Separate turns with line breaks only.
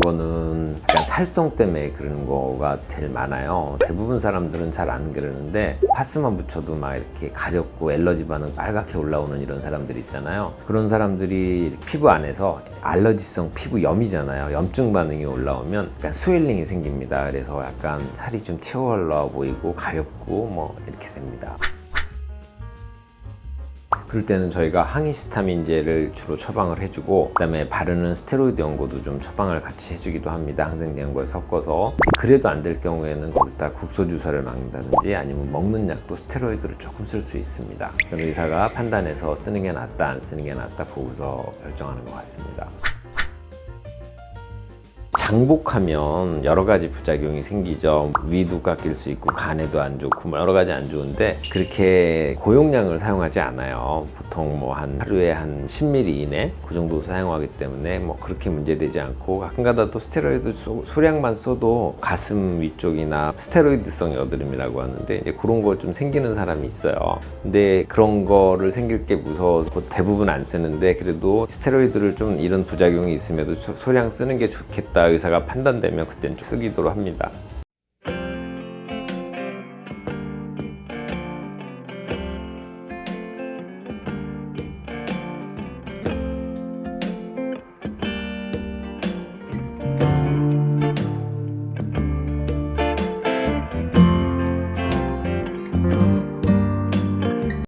거는 약간 살성 때문에 그러는 거가 제일 많아요. 대부분 사람들은 잘 안 그러는데 파스만 붙여도 막 이렇게 가렵고 엘러지 반응 빨갛게 올라오는 이런 사람들 있잖아요. 그런 사람들이 피부 안에서 알러지성 피부염이잖아요. 염증 반응이 올라오면 약간 스웰링이 생깁니다. 그래서 약간 살이 좀 튀어 올라와 보이고 가렵고 뭐 이렇게 됩니다. 그럴 때는 저희가 항히스타민제를 주로 처방을 해주고 그다음에 바르는 스테로이드 연고도 좀 처방을 같이 해주기도 합니다. 항생제 연고에 섞어서 그래도 안 될 경우에는 거기다 국소 주사를 막는다든지 아니면 먹는 약도 스테로이드를 조금 쓸 수 있습니다. 그럼 의사가 판단해서 쓰는 게 낫다 안 쓰는 게 낫다 보고서 결정하는 것 같습니다. 장복하면 여러 가지 부작용이 생기죠. 위도 깎일 수 있고 간에도 안 좋고 뭐 여러 가지 안 좋은데 그렇게 고용량을 사용하지 않아요. 보통 뭐 한 하루에 한 10ml 이내 그 정도 사용하기 때문에 뭐 그렇게 문제되지 않고 가끔가다 또 스테로이드 소, 소량만 써도 가슴 위쪽이나 스테로이드성 여드름이라고 하는데 이제 그런 거 좀 생기는 사람이 있어요. 근데 그런 거를 생길 게 무서워서 대부분 안 쓰는데 그래도 스테로이드를 좀 이런 부작용이 있음에도 소- 소량 쓰는 게 좋겠다 의사가 판단되면 그때는 좀 쓰기도 합니다.